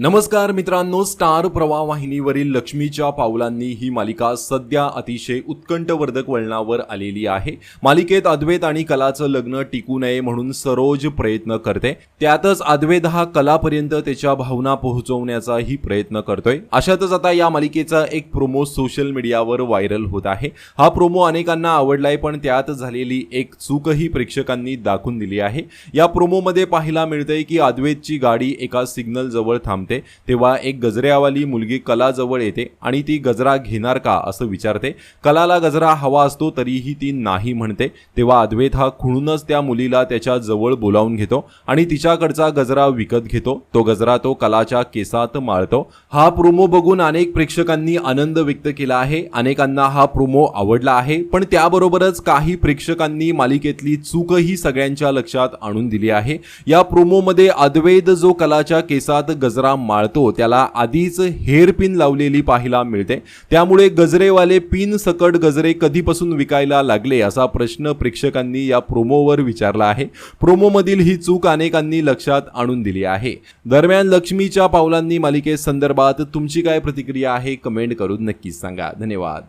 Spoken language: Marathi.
नमस्कार मित्रांनो स्टार प्रवाह वाहिनीवरील लक्ष्मीच्या पावलांनी ही मालिका सध्या अतिशय उत्कंठवर्धक वळणावर आलेली आहे. मालिकेत अद्वैत आणि कलाचं लग्न टिकू नये म्हणून सरोज प्रयत्न करते. त्यातच अद्वैत हा कलापर्यंत त्याच्या भावना पोहोचवण्याचाही प्रयत्न करतोय. अशातच आता या मालिकेचा एक प्रोमो सोशल मीडियावर व्हायरल होत आहे. हा प्रोमो अनेकांना आवडलाय पण त्यात झालेली एक चूकही प्रेक्षकांनी दाखवून दिली आहे. या प्रोमोमध्ये पाहायला मिळतंय की अद्वैतची गाडी एका सिग्नल जवळ थांबते. तेव्हा एक गजऱ्यावाली मुलगी कला जवळ येते आणि ती गजरा घेणार का? असं विचारते. कलाला गजरा हवा असतो तरीही ती नाही म्हणते. तेव्हा अद्वैत हा खुणूनच त्या मुलीला त्याच्याजवळ बोलावून घेतो आणि तिच्याकडचा गजरा विकत घेतो. तो गजरा तो कलाच्या केसात माळतो. हा प्रोमो बघून अनेक प्रेक्षकांनी आनंद व्यक्त केला आहे. अनेकांना हा प्रोमो आवडला आहे. पण त्याबरोबरच काही प्रेक्षकांनी मालिकेतली चूकही सगळ्यांच्या लक्षात आणून दिली आहे. या प्रोमोमध्ये अद्वैत जो कलाच्या केसात गजरा माळतो त्याला आधीच हेअर पिन लावलेली पाहायला मिळते. त्यामुळे गजरेवाले पिन सकट गजरे कधीपासून विकायला लागले असा प्रश्न प्रेक्षकांनी या प्रोमोवर विचारला आहे. प्रोमोमधील ही चूक अनेकांनी लक्षात आणून दिली आहे. दरम्यान लक्ष्मीच्या पावलांनी मालिकेसंदर्भात तुमची काय प्रतिक्रिया आहे कमेंट करून नक्कीच सांगा. धन्यवाद.